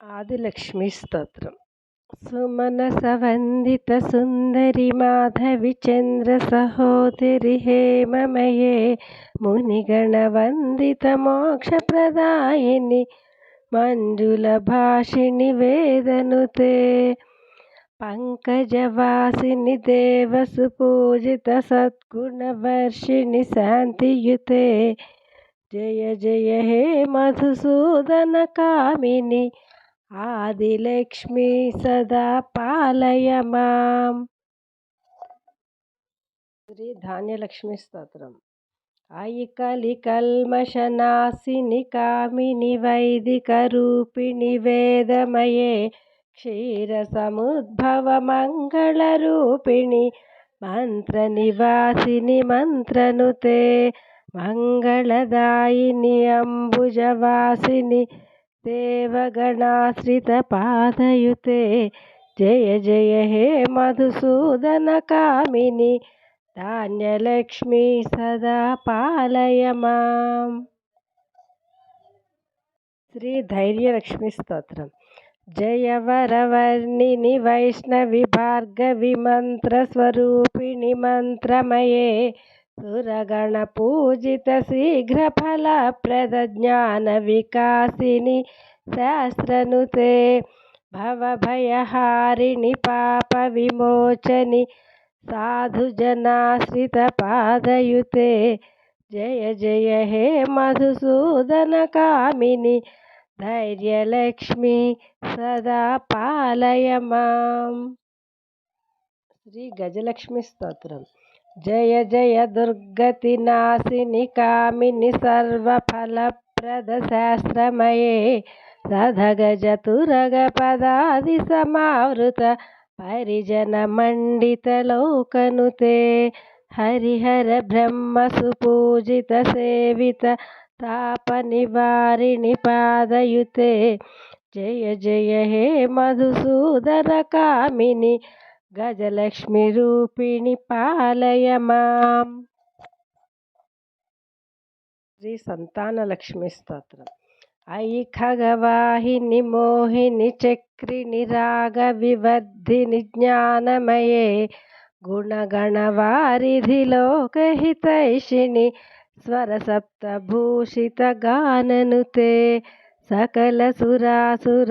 ఆదిలక్ష్మి స్తోత్రం. సుమనస వందిత సుందరి మాధవి చంద్ర సహోదరి హేమమయే మునిగణ వందిత మోక్ష ప్రదాయిని మంజుల భాషిణి వేదనుతే పంకజవాసిని దేవసు పూజిత సద్గుణ వర్షిణి శాంతియుతే జయ జయ హే మధుసూదన కామిని ఆదిలక్ష్మి సదా పాలయ మాం శ్రీ ధాన్యలక్ష్మి స్తోత్రం. అయి కలి కల్మషనాశిని కామిని వైదిక రూపిణి వేదమయే క్షీర సముద్భవ మంగళ రూపిణి మంత్ర నివాసిని మంత్రనుతే మంగళదాయిని అంబుజవాసిని దేవగణాశ్రితపాదయుతే. జయ జయ హే మధుసూదన కామిని. ధాన్యలక్ష్మి సదా పాలయమా శ్రీ ధైర్యలక్ష్మి స్తోత్రం. జయ వరవర్ణిని వైష్ణవి భార్గవి మంత్రస్వరూపిణి మంత్రమయే. సురగణ పూజిత శీఘ్రఫల ఫలప్రద జ్ఞాన వికాసిని శాస్త్రనుతే భవభయహారిణి పాప విమోచని సాధుజనాశ్రిత పాదయుతే. జయ జయ హే మధుసూదన కామిని ధైర్యలక్ష్మి సదా పాలయ మాం. శ్రీ గజలక్ష్మి స్తోత్రం. జయ జయ దుర్గతి నాశిని కామిని సర్వఫలప్రద శాస్త్రమయే రథగజ తురగ పదాది సమావృత పరిజన మండిత లోకనుతే. హరిహర బ్రహ్మ సుపూజిత సేవిత తాప నివారిణి పాదయుతే. జయ జయ హే మధుసూదన కామిని గజలక్ష్మి రూపిణి పాలయ మాం శ్రీ సంతాన లక్ష్మి స్తోత్రం. అయి ఖగవాహిని మోహిని చక్రిని రాగ వివర్ధిని జ్ఞానమయే గుణగణవారిధి లోకహితైషిణి స్వరసప్తభూషిత గాననుతే సకల సురాసుర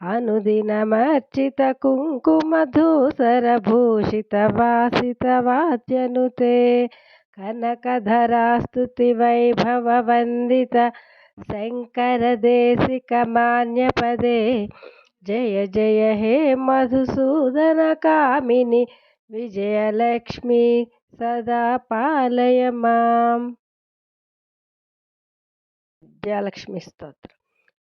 శ్రీ విజయలక్ష్మి అనుదినమర్చిత కుంకుమధూసర భూషిత వాసిత వాద్యనుతే కనకధరాస్తుతి వైభవ వందిత శంకరదేశికమాన్యపదే. జయ జయ హే మధుసూదన కామిని విజయలక్ష్మి సదా పాలయ మాం. విద్యాలక్ష్మి స్తోత్రం.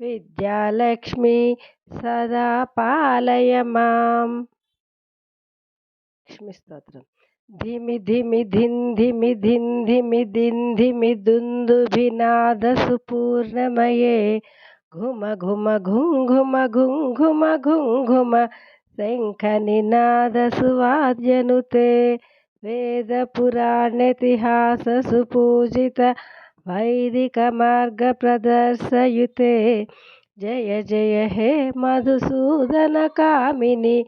విద్యాలక్ష్మి సదా పాలయ మాం. లక్ష్మి స్తోత్రం. ధిమి ధిమి ధింధిమి ధింధిమి దింధిమి దుందుభినాద సుపూర్ణమయే. ఘుమ ఘుమ ఘుంఘుమ ఘుంఘుమ ఘుంఘుమ శంఖ నినాద సువాద్యనుతే. వేద పురాణేతిహాస సుపూజిత వైదిక మార్గ ప్రదర్శయుతే. జయ జయ హే మధుసూదన కామిని